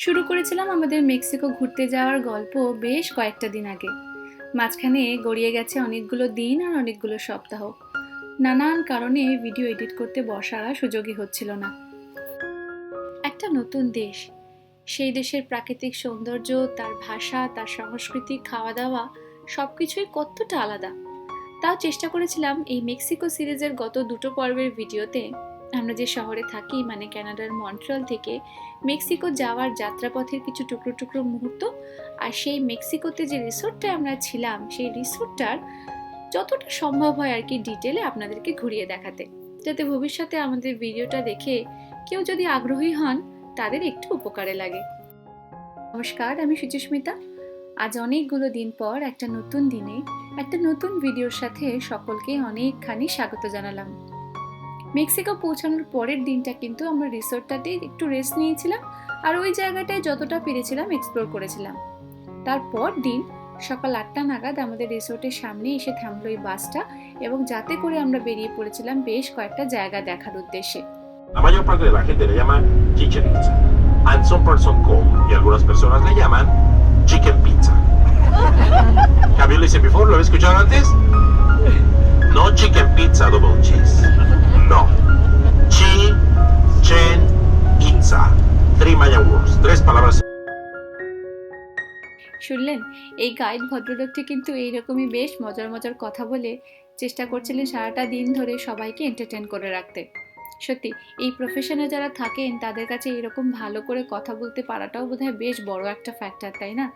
শুরু করেছিলাম আমাদের মেক্সিকো ঘুরতে যাওয়ার গল্প বেশ কয়েকটা দিন আগে। মাঝখানে গড়িয়ে গেছে অনেকগুলো দিন আর অনেকগুলো সপ্তাহ। নানান কারণে ভিডিও এডিট করতে বসার সুযোগই হচ্ছিল না। একটা নতুন দেশ। সেই দেশের প্রাকৃতিক সৌন্দর্য, তার ভাষা, তার সংস্কৃতি খাওয়া দাওয়া সব কিছুই কতটা আলাদা। তাও চেষ্টা করেছিলাম এই মেক্সিকো সিরিজের গত দুটো পর্বের ভিডিওতে আমরা যে শহরে থাকি মানে ক্যানাডার মন্ট্রিয়াল থেকে, মেক্সিকো যাওয়ার যাত্রাপথের কিছু টুকরো টুকরো মুহূর্ত আর সেই মেক্সিকোতে যে রিসোর্টটায় আমরা ছিলাম, সেই রিসোর্টটার যতটা সম্ভব হয় আর কি ডিটেলে আপনাদেরকে ঘুরিয়ে দেখাতে। যাতে ভবিষ্যতে আমাদের ভিডিওটা দেখে কেউ যদি আগ্রহী হন, তাদের একটু উপকারে লাগে। নমস্কার, আমি সুচিস্মিতা। আজ অনেকগুলো দিন পর একটা নতুন দিনে, একটা নতুন ভিডিওর সাথে সকলকে অনেকখানি স্বাগত জানালাম। মেক্সিকো পৌঁছানোর পরের দিনটা কিন্তু আমরা রিসোর্টটাতেই একটু রেস্ট নিয়েছিলাম আর ওই জায়গাটায় যতটা পেরেছিলাম এক্সপ্লোর করেছিলাম তারপর দিন সকাল আটটা নাগাদ আমাদের রিসোর্টের সামনে এসে থামলো ওই বাসটা এবং যাতে করে আমরা বেরিয়ে পড়েছিলাম বেশ কয়েকটা জায়গা দেখার উদ্দেশ্যে Chicken pizza. Have you listened before? Lo he escuchado antes? No. Chichen pizza. Three Mayan words. Tres palabras. শুনলেন এই গাইড ভদ্রলোকটি কিন্তু এইরকমই বেশ মজার মজার কথা বলে চেষ্টা করছিলেন সারাটা দিন ধরে সবাইকে এন্টারটেন করে রাখতে সত্যি, এই প্রফেশনে যারা থাকেন, তাদের কাছে এরকম ভালো করে কথা বলতে পারাটাও বোধহয় বেশ বড় একটা ফ্যাক্টর তাই না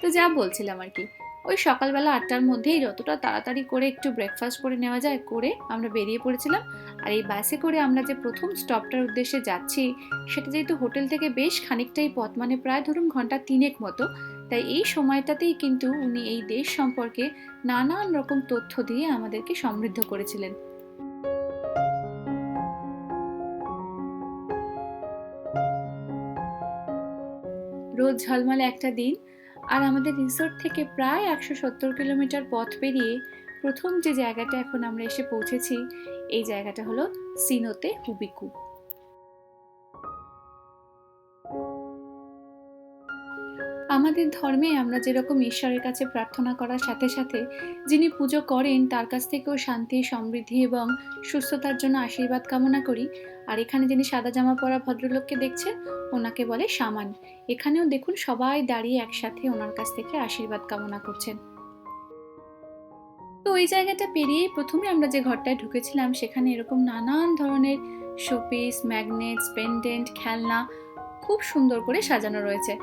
তো যা বলছিলাম আর কি ওই সকালবেলা আটটার মধ্যেই যতটা তাড়াতাড়ি করে একটু ব্রেকফাস্ট করে নেওয়া যায়, করে আমরা বেরিয়ে পড়েছিলাম। আর এই বাসে করে আমরা যে প্রথম স্টপটার উদ্দেশ্যে যাচ্ছি, সেটা যেহেতু হোটেল থেকে বেশ খানিকটাই পথ মানে প্রায় ধরুন ঘণ্টা তিনেক মতো, তাই এই সময়টাতেই কিন্তু উনি এই দেশ সম্পর্কে নানান রকম তথ্য দিয়ে আমাদেরকে সমৃদ্ধ করেছিলেন। রোদ ঝলমলে একটা দিন আর আমাদের রিসোর্ট থেকে প্রায় একশো সত্তর কিলোমিটার পথ পেরিয়ে প্রথম যে জায়গাটা এখন আমরা এসে পৌঁছেছি, এই জায়গাটা হলো সিনোতে হুবিকু। আমাদের ধর্মে আমরা যেরকম ঈশ্বরের কাছে প্রার্থনা করার সাথে সাথে যিনি পুজো করেন, তার কাছ থেকেও শান্তি, সমৃদ্ধি এবং সুস্থতার জন্য আশীর্বাদ কামনা করি। আর এখানে যিনি সাদা জামা পরা ভদ্রলোককে দেখছেন ওনাকে বলে সামান এখানেও দেখুন সবাই দাঁড়িয়ে একসাথে ওনার কাছ থেকে আশীর্বাদ কামনা করছেন। তো ওই জায়গাটা পেরিয়েই প্রথমে আমরা যে ঘরটায় ঢুকেছিলাম, সেখানে এরকম নানান ধরনের শোপিস, ম্যাগনেটস, পেন্ডেন্ট, খেলনা খুব সুন্দর করে সাজানো রয়েছে।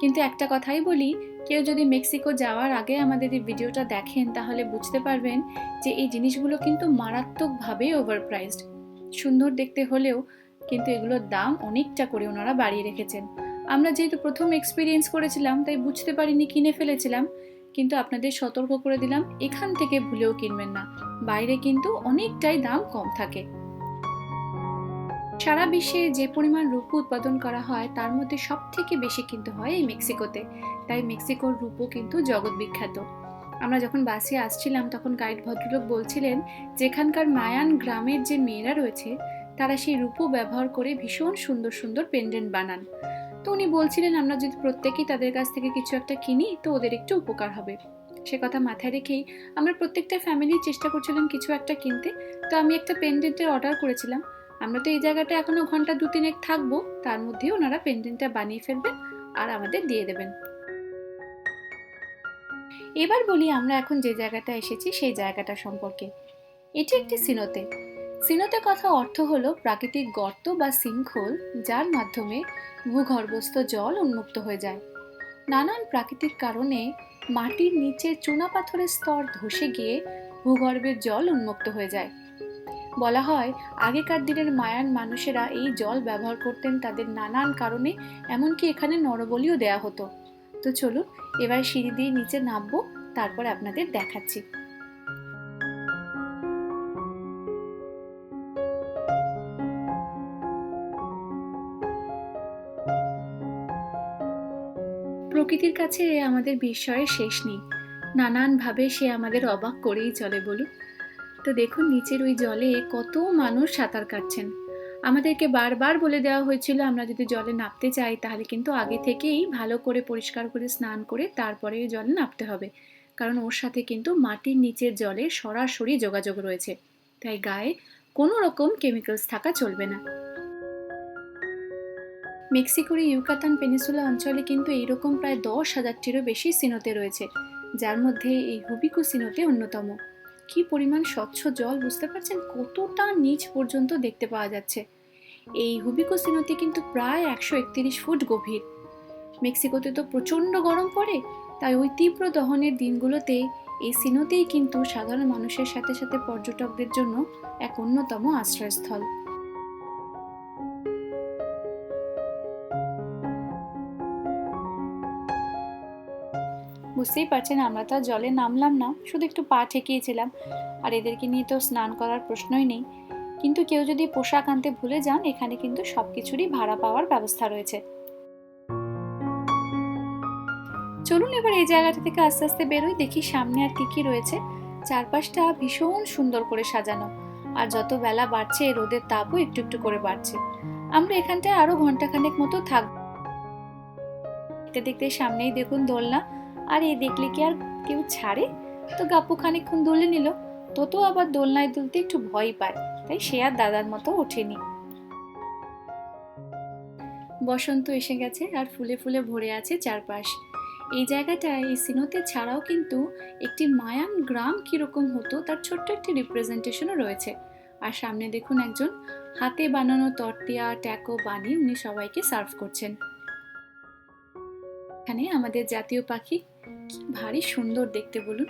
কিন্তু একটা কথাই বলি, কেউ যদি মেক্সিকো যাওয়ার আগে আমাদের এই ভিডিওটা দেখেন, তাহলে বুঝতে পারবেন যে এই জিনিসগুলো কিন্তু মারাত্মকভাবে ওভারপ্রাইজড সুন্দর দেখতে হলেও কিন্তু এগুলোর দাম অনেকটা করে ওনারা বাড়িয়ে রেখেছেন। আমরা যেহেতু প্রথম এক্সপিরিয়েন্স করেছিলাম, তাই বুঝতে পারিনি, কিনে ফেলেছিলাম। কিন্তু আপনাদের সতর্ক করে দিলাম, এখান থেকে ভুলেও কিনবেন না। বাইরে কিন্তু অনেকটাই দাম কম থাকে। সারা বিশ্বে যে পরিমাণ রূপো উৎপাদন করা হয়, তার মধ্যে সব থেকে বেশি কিন্তু হয় এই মেক্সিকোতে। তাই মেক্সিকোর রূপো কিন্তু জগৎ বিখ্যাত। আমরা যখন বাসে আসছিলাম, তখন গাইড ভদ্রলোক বলছিলেন, যেখানকার মায়ান গ্রামের যে মেয়েরা রয়েছে, তারা সেই রূপো ব্যবহার করে ভীষণ সুন্দর সুন্দর পেন্ডেন্ট বানান। তো উনি বলছিলেন, আমরা যদি প্রত্যেকেই তাদের কাছ থেকে কিছু একটা কিনি, তো ওদের একটু উপকার হবে। সে কথা মাথায় রেখেই আমরা প্রত্যেকটা ফ্যামিলি চেষ্টা করছিলাম কিছু একটা কিনতে। তো আমি একটা পেন্ডেন্টের অর্ডার করেছিলাম। আমরা তো এই জায়গাটা এখনও ঘণ্টা দু তিনেক থাকব, তার মধ্যে ওনারা পেন্টিংটা বানিয়ে ফেলবেন আর আমাদের দিয়ে দেবেন। এবার বলি আমরা এখন যে জায়গাটা এসেছি সেই জায়গাটা সম্পর্কে। এটি একটি সিনোতে। সিনোতে কথা অর্থ হলো প্রাকৃতিক গর্ত বা সিংখোল যার মাধ্যমে ভূগর্ভস্থ জল উন্মুক্ত হয়ে যায়। নানান প্রাকৃতিক কারণে মাটির নিচে চুনাপাথরের স্তর ধসে গিয়ে ভূগর্ভের জল উন্মুক্ত হয়ে যায়। বলা হয়, আগেকার দিনের মায়ান মানুষেরা এই জল ব্যবহার করতেন তাদের নানান কারণে, এমনকি এখানে নরবলিও দেয়া হতো। তো চলুন, এবার সিঁড়ি দিয়ে নিচে নামবো, তারপর আপনাদের দেখাচ্ছি। প্রকৃতির কাছে আমাদের বিস্ময়ের শেষ নেই। নানানভাবে সে আমাদের অবাক করেই চলে বলুন। তো দেখুন, নিচের ওই জলে কত মানুষ সাঁতার কাটছেন। আমাদেরকে বারবার বলে দেওয়া হয়েছিল, আমরা যদি জলে নামতে চাই, তাহলে কিন্তু আগে থেকেই ভালো করে, পরিষ্কার করে, স্নান করে, তারপরে জলে নামতে হবে। কারণ ওর সাথে কিন্তু মাটির নিচের জলে সরাসরি যোগাযোগ রয়েছে। তাই গায়ে কোনো রকম কেমিক্যালস থাকা চলবে না। মেক্সিকোর ইউকাতান পেনিসুলা অঞ্চলে কিন্তু এইরকম প্রায় দশ হাজারটিরও বেশি সিনোতে রয়েছে, যার মধ্যে এই হুবিকু সিনোতে অন্যতম। কি পরিমাণ স্বচ্ছ জল বুঝতে পারছেন? কতটা নিচ পর্যন্ত দেখতে পাওয়া যাচ্ছে। এই হুবিকো নদী কিন্তু প্রায় একশো একত্রিশ ফুট গভীর। মেক্সিকোতে তো প্রচণ্ড গরম পড়ে, তাই ওই তীব্র দহনের দিনগুলোতে এই সিনোতেই কিন্তু সাধারণ মানুষের সাথে সাথে পর্যটকদের জন্য এক অন্যতম আশ্রয়স্থল। বুঝতেই পারছেন, আমরা তো জলে নামলাম না, শুধু একটু পা ঠেকিয়েছিলাম। আর এদেরকে নিয়ে তো স্নান করার প্রশ্নই নেই। কিন্তু কেউ যদি পোশাক আনতে ভুলে যান, এখানে কিন্তু সব কিছুরই ভাড়া পাওয়ার ব্যবস্থা রয়েছে। চলুন এবার এই জায়গাটা থেকে আস্তে আস্তে বেরোই, দেখি সামনে আর কি কি রয়েছে। চারপাশটা ভীষণ সুন্দর করে সাজানো। আর যত বেলা বাড়ছে, রোদের তাপও একটু একটু করে বাড়ছে। আমরা এখানটায় আরও ঘন্টাখানেক মতো থাকব দেখতে দেখতে সামনেই দেখুন দোলনা। আর এই দেখলে কি আর কেউ ছাড়ে? তো গাপ্পু খানিকক্ষণ দোলে নিল। তো আবার দোলনায় দুলতে একটু ভয় পায়। তাই সে আর দাদার মতো ওঠেনি। বসন্ত এসে গেছে আর ফুলে ফুলে ভরে আছে চারপাশ। এই জায়গাটায়, এই সিনোতে ছাড়াও কিন্তু একটি মায়ান গ্রাম কীরকম হতো তার ছোট্ট একটি রিপ্রেজেন্টেশনও রয়েছে। আর সামনে দেখুন একজন হাতে বানানো তরতিয়া ট্যাকো বানিয়ে উনি সবাইকে সার্ভ করছেন। এখানে আমাদের জাতীয় পাখি কি ভারী সুন্দর দেখতে বলুন।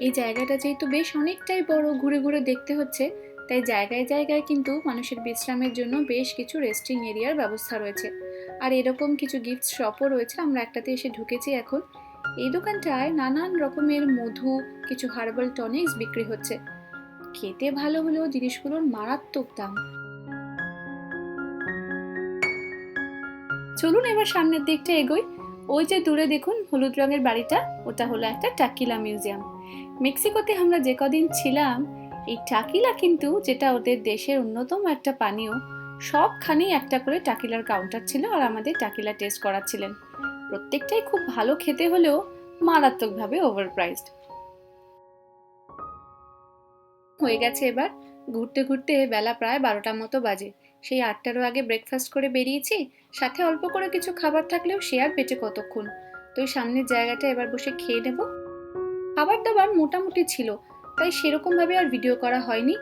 এই জায়গাটা যেহেতু বেশ অনেকটাই বড়, ঘুরে ঘুরে দেখতে হচ্ছে, তাই জায়গায় জায়গায় কিন্তু মানুষের বিশ্রামের জন্য বেশ কিছু রেস্টিং এরিয়ার ব্যবস্থা রয়েছে। আর এরকম কিছু গিফট শপও রয়েছে, আমরা একটাতে এসে ঢুকেছি এখন। এই দোকানটায় নানান রকমের মধু, কিছু হার্বাল টনিক্স বিক্রি হচ্ছে। খেতে ভালো হলেও জিনিসগুলোর মারাত্মক দাম। চলুন এবার সামনের দিকটা এগোই। ওই যে দূরে দেখুন, হলুদ রঙের বাড়িটা, ওটা হলো একটা টাকিলা মিউজিয়াম। মেক্সিকোতে আমরা যে কদিন ছিলাম, এই টাকিলা কিন্তু যেটা ওদের দেশের অন্যতম একটা পানীয়, সবখানেই একটা করে টাকিলার কাউন্টার ছিল আর আমাদের টাকিলা টেস্ট করাচ্ছিলেন। প্রত্যেকটাই খুব ভালো খেতে হলেও মারাত্মকভাবে ওভার প্রাইসড হয়ে গেছে এবার, ঘুরতে ঘুরতে বেলা প্রায় বারোটার মতো বাজে। সেই আটটারও আগে ব্রেকফাস্ট করে বেরিয়েছি, সাথে অল্প করে কিছু খাবার থাকলেও সে আর পেটে কতক্ষণ। তো ওই সামনের জায়গাটা এবার বসে খেয়ে নেব। খাবার দাবার মোটামুটি ছিল, তাই সেরকমভাবে আর ভিডিও করা হয়নি।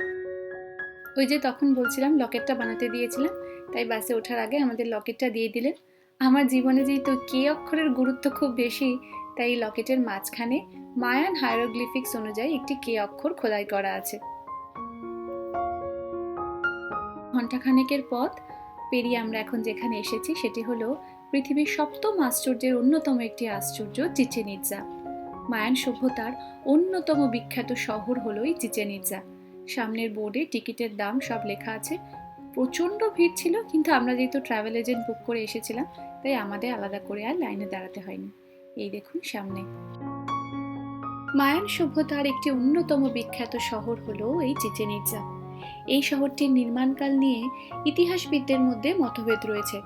ওই যে তখন বলছিলাম, লকেটটা বানাতে দিয়েছিলাম, তাই বাসে ওঠার আগে আমাদের লকেটটা দিয়ে দিলেন। আমার জীবনে যেহেতু কে অক্ষরের গুরুত্ব খুব বেশি, তাই লকেটের মাঝখানে মায়ান হায়ারোগ্লিফিক্স অনুযায়ী একটি কে অক্ষর খোদাই করা আছে। ঘন্টাখানেকের পথ। পেরিয়ে আমরা এখন যেখানে এসেছি সেটি হলো পৃথিবীর সপ্তম আশ্চর্যের অন্যতম একটি আশ্চর্য চিচেন ইৎজা মায়ান সভ্যতার অন্যতম বিখ্যাত শহর হলো এই চিচেন ইৎজা সামনের বোর্ডে টিকিটের দাম সব লেখা আছে। প্রচণ্ড ভিড় ছিল, কিন্তু আমরা যেহেতু ট্রাভেল এজেন্ট বুক করে এসেছিলাম, তাই আমাদের আলাদা করে আর লাইনে দাঁড়াতে হয়নি। এই দেখুন সামনে। মায়ান সভ্যতার একটি অন্যতম বিখ্যাত শহর হলো এই চিচেন ইৎজা এই শহরটির নির্মাণকাল নিয়ে ইতিহাসবিদদের মধ্যে মতভেদ রয়েছে।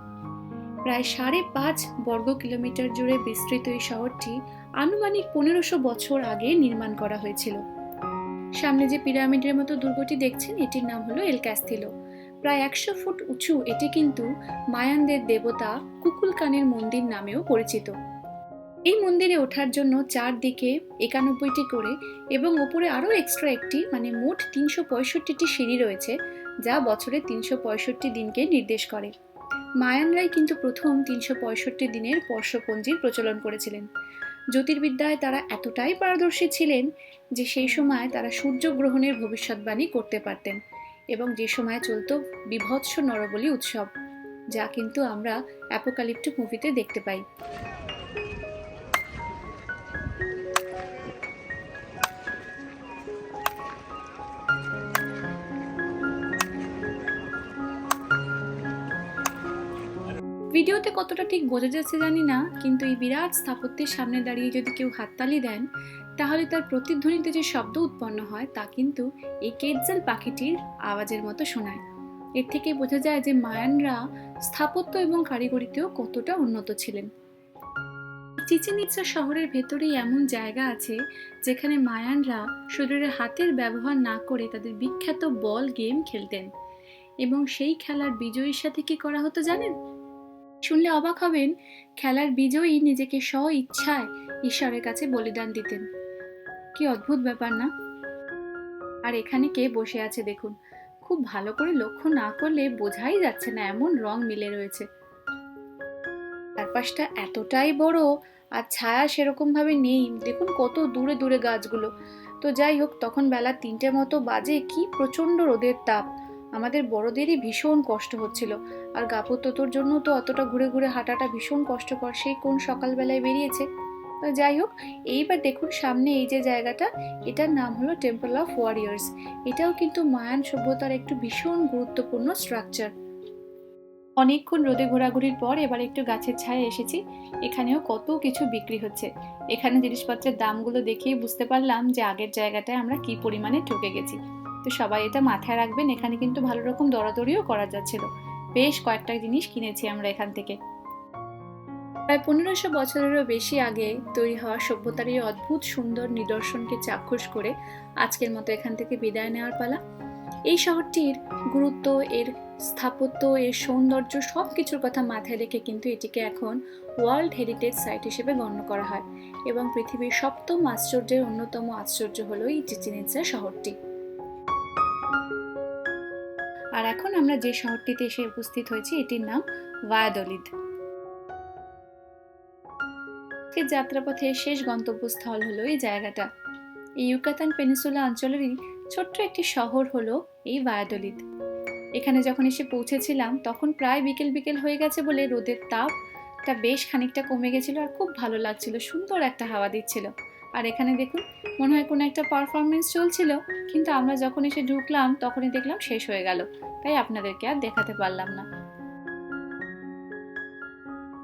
প্রায় সাড়ে পাঁচ বর্গ কিলোমিটার জুড়ে বিস্তৃত এই শহরটি আনুমানিক পনেরোশো বছর আগে নির্মাণ করা হয়েছিল। সামনে যে পিরামিডের মতো দুর্গটি দেখছেন, এটির নাম হলো এল ক্যাস্তিলো। প্রায় একশো ফুট উঁচু, এটি কিন্তু মায়ানদের দেবতা কুকুলকানের মন্দির নামেও পরিচিত। এই মন্দিরে ওঠার জন্য চারদিকে একানব্বইটি করে এবং ওপরে আরও এক্সট্রা একটি মানে মোট তিনশো পঁয়ষট্টিটি সিঁড়ি রয়েছে, যা বছরে তিনশো পঁয়ষট্টি দিনকে নির্দেশ করে। মায়ানরাই কিন্তু প্রথম তিনশো পঁয়ষট্টি দিনের বর্ষপঞ্জির প্রচলন করেছিলেন। জ্যোতির্বিদ্যায় তারা এতটাই পারদর্শী ছিলেন যে সেই সময় তারা সূর্যগ্রহণের ভবিষ্যৎবাণী করতে পারতেন এবং যে সময় চলত বিভৎস নরবলি উৎসব, যা কিন্তু আমরা অ্যাপোকালিপ্টিক মুভিতে দেখতে পাই। ভিডিওতে কতটা ঠিক বোঝা যাচ্ছে জানি না, কিন্তু এই বিরাট স্থাপত্যের সামনে দাঁড়িয়ে যদি কেউ হাততালি দেন, তাহলে তার প্রতিধ্বনিতে যে শব্দ উৎপন্ন হয় তা কিন্তু এই কেটজাল পাখিটির আওয়াজের মতো শোনায়। এর থেকে বোঝা যায় যে মায়ানরা স্থাপত্য এবং কারিগরিতেও কতটা উন্নত ছিলেন। চিচিনিৎসা শহরের ভেতরেই এমন জায়গা আছে, যেখানে মায়ানরা শরীরে হাতের ব্যবহার না করে তাদের বিখ্যাত বল গেম খেলতেন। এবং সেই খেলার বিজয়ীর সাথে কি করা হতো জানেন? শুনলে অবাক হবেন, খেলার বিজয়ী নিজেকে স্ব ইচ্ছায় ঈশ্বরের কাছে বলিদান দিতেন। কি অদ্ভুত ব্যাপার না? আর এখানে কে বসে আছে দেখুন, খুব ভালো করে লক্ষ্য না করলে বোঝাই যাচ্ছে না এমন রং মিলে রয়েছে। চারপাশটা এতটাই বড় আর ছায়া সেরকম ভাবে নেই, দেখুন কত দূরে দূরে গাছগুলো। তো যাই হোক, তখন বেলা তিনটে মতো বাজে কি প্রচণ্ড রোদের তাপ। আমাদের বড়দেরই ভীষণ কষ্ট হচ্ছিল। আর গাপুর তোতোর জন্য তো অতটা ঘুরে ঘুরে হাঁটাটা ভীষণ কষ্টকর সেই কোন সকালবেলায় বেরিয়েছে? যাই হোক, এইবার দেখুন সামনে এই যে জায়গাটা, এটার নাম হলো টেম্পল অফ ওয়ারিয়ার্স এটাও কিন্তু মায়ান সভ্যতার একটু ভীষণ গুরুত্বপূর্ণ স্ট্রাকচার অনেকক্ষণ রোদে ঘোরাঘুরির পর এবার একটু গাছের ছায়া এসেছি, এখানেও কত কিছু বিক্রি হচ্ছে। এখানে জিনিসপত্রের দামগুলো দেখিয়ে বুঝতে পারলাম যে আগের জায়গাটায় আমরা কি পরিমাণে ঠকে গেছি। তো সবাই এটা মাথায় রাখবেন, এখানে কিন্তু ভালো রকম দরাদরিও করা যাচ্ছিল। বেশ কয়েকটা জিনিস কিনেছি আমরা এখান থেকে। প্রায় পনেরোশো বছরেরও বেশি আগে তৈরি হওয়া সভ্যতার এই অদ্ভুত সুন্দর নিদর্শনকে চাক্ষুষ করে আজকের মতো এখান থেকে বিদায় নেওয়ার পালা। এই শহরটির গুরুত্ব, এর স্থাপত্য, এর সৌন্দর্য সব কিছুর কথা মাথায় রেখে কিন্তু এটিকে এখন ওয়ার্ল্ড হেরিটেজ সাইট হিসেবে গণ্য করা হয় এবং পৃথিবীর সপ্তম আশ্চর্যের অন্যতম আশ্চর্য হলো এই চিচিনিৎসা শহরটি। আর এখন আমরা যে শহরটিতে এসে উপস্থিত হয়েছি, এটির নাম ভায়াদলিদ আজকের যাত্রাপথের শেষ গন্তব্যস্থল হলো এই জায়গাটা। এই ইউকাতান পেনিসুলা অঞ্চলেরই ছোট্ট একটি শহর হলো এই ভায়াদলিদ এখানে যখন এসে পৌঁছেছিলাম, তখন প্রায় বিকেল বিকেল হয়ে গেছে বলে রোদের তাপটা বেশ খানিকটা কমে গেছিল আর খুব ভালো লাগছিল, সুন্দর একটা হাওয়া দিচ্ছিল। আর এখানে দেখুন, মনে হয় কোনো একটা পারফরমেন্স চলছিল, কিন্তু আমরা যখন এসে ঢুকলাম, তখনই দেখলাম শেষ হয়ে গেল। তাই আপনাদেরকে আর দেখাতে পারলাম না।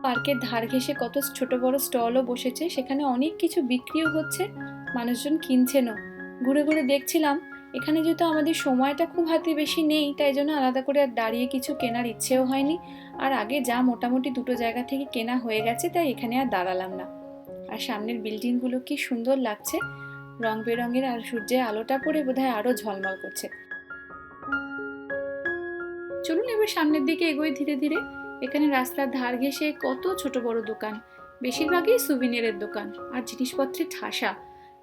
পার্কের ধার ঘেঁষে কত ছোট বড় স্টলও বসেছে, সেখানে অনেক কিছু বিক্রিও হচ্ছে, মানুষজন কিনছেনও। ঘুরে ঘুরে দেখছিলাম, এখানে যেহেতু আমাদের সময়টা খুব হাতে বেশি নেই, তাই জন্য আলাদা করে আর দাঁড়িয়ে কিছু কেনার ইচ্ছেও হয়নি। আর আগে যা মোটামুটি দুটো জায়গা থেকে কেনা হয়ে গেছে, তাই এখানে আর দাঁড়ালাম না। আর সামনের বিল্ডিংগুলো কি সুন্দর লাগছে? রং বেরঙের আর সূর্যের আলোটা পড়ে বোধহয় আরও ঝলমল করছে। চলুন এবার সামনের দিকে এগোই ধীরে ধীরে। এখানে রাস্তার ধার ঘেঁষে কত ছোট বড় দোকান। বেশিরভাগই সুভিনিয়ারের দোকান আর জিনিসপত্রের ঠাসা।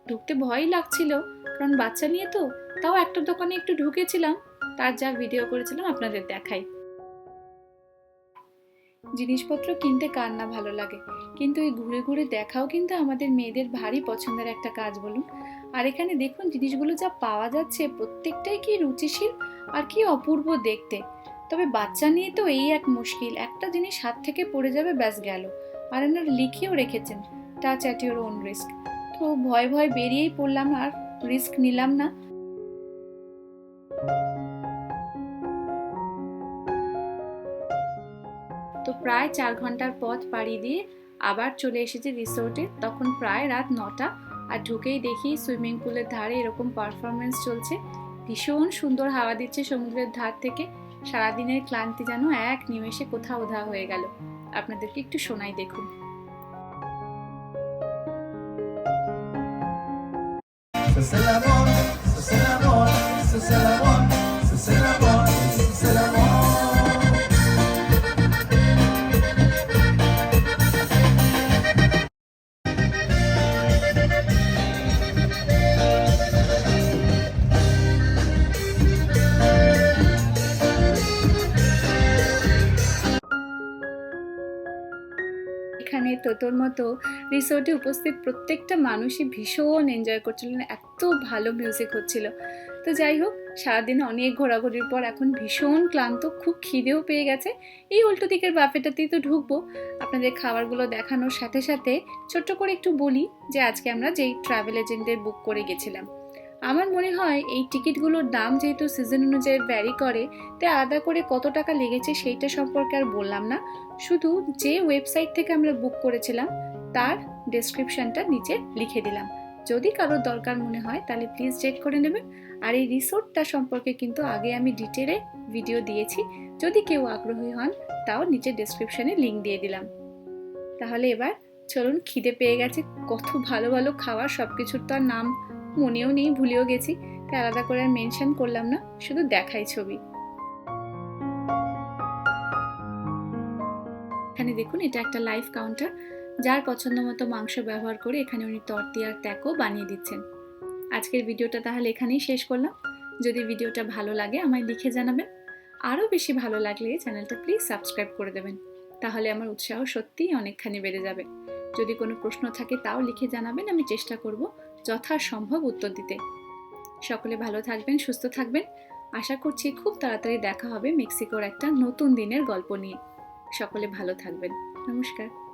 ঢুকতে ভয়ই লাগছিল, কারণ বাচ্চা নিয়ে তো, তাও একটা দোকানে একটু ঢুকেছিলাম। তার যা ভিডিও করেছিলাম আপনাদের দেখাই। জিনিসপত্র কিনতে কার না ভালো লাগে? কিন্তু এই ঘুরে ঘুরে দেখাও কিন্তু আমাদের মেয়েদের ভারী পছন্দের একটা কাজ বলুন। আর এখানে দেখুন জিনিসগুলো যা পাওয়া যাচ্ছে, প্রত্যেকটাই কি রুচিশীল আর কি অপূর্ব দেখতে। তবে বাচ্চা নিয়ে তো এই এক মুশকিল, একটা জিনিস হাত থেকে পড়ে যাবে, ব্যাস গেল। আর এনারা লিখেও রেখেছেন touch at your own risk তো ভয় ভয় বেরিয়েই পড়লাম আর রিস্ক নিলাম না। প্রায় চার ঘণ্টার পথ পাড়ি দিয়ে আবার চলে এসেছি রিসোর্টে। তখন প্রায় রাত নটা আর ঢুকেই দেখি সুইমিং পুলের ধারে এরকম পারফরমেন্স চলছে। ভীষণ সুন্দর হাওয়া দিচ্ছে সমুদ্রের ধার থেকে। সারাদিনের ক্লান্তি যেন এক নিমেষে কোথাও উধা হয়ে গেল। আপনাদেরকে একটু শোনাই দেখুন। C'est l'amor, c'est তোতোর মতো রিসোর্টে উপস্থিত প্রত্যেকটা মানুষই ভীষণ এনজয় করছিলেন, এত ভালো মিউজিক হচ্ছিল। তো যাই হোক, সারাদিন অনেক ঘোরাঘুরির পর এখন ভীষণ ক্লান্ত, খুব খিদেও পেয়ে গেছে। এই উল্টো দিকের বাফেটাতেই তো ঢুকবো। আপনাদের খাবারগুলো দেখানোর সাথে সাথে ছোট্ট করে একটু বলি যে আজকে আমরা যেই ট্রাভেল এজেন্টদের বুক করে গেছিলাম। আমার মনে হয় এই টিকিটগুলোর দাম যেহেতু সিজন অনুযায়ী ভ্যারি করে, তাই আদা করে কত টাকা লেগেছে সেইটা সম্পর্কে আর বললাম না। শুধু যে ওয়েবসাইট থেকে আমরা বুক করেছিলাম, তার ডেসক্রিপশনটা নিচে লিখে দিলাম। যদি কারোর দরকার মনে হয়, তাহলে প্লিজ চেক করে নেবেন। আর এই রিসোর্টটা সম্পর্কে কিন্তু আগে আমি ডিটেলে ভিডিও দিয়েছি। যদি কেউ আগ্রহী হন, তাও নিচে ডেসক্রিপশানে লিংক দিয়ে দিলাম। তাহলে এবার চলুন খিদে পেয়ে গেছে, কত ভালো ভালো খাওয়ার সব কিছুর তো আর নাম মনেও নেই, ভুলেও গেছি, তাই আলাদা করে আর মেনশন করলাম না, শুধু দেখাই ছবি। এখানে দেখুন, এটা একটা লাইভ কাউন্টার যার পছন্দ মতো মাংস ব্যবহার করে এখানে উনি তরতি আর ট্যাকও বানিয়ে দিচ্ছেন। আজকের ভিডিওটা তাহলে এখানেই শেষ করলাম। যদি ভিডিওটা ভালো লাগে, আমায় লিখে জানাবেন। আরও বেশি ভালো লাগলে চ্যানেলটা প্লিজ সাবস্ক্রাইব করে দেবেন। তাহলে আমার উৎসাহ সত্যিই অনেকখানি বেড়ে যাবে। যদি কোনো প্রশ্ন থাকে, তাও লিখে জানাবেন, আমি চেষ্টা করব যথাসম্ভব উত্তর দিতে। সকলে ভালো থাকবেন, সুস্থ থাকবেন। আশা করছি খুব তাড়াতাড়ি দেখা হবে মেক্সিকোর একটা নতুন দিনের গল্প নিয়ে। সকলে ভালো থাকবেন। নমস্কার।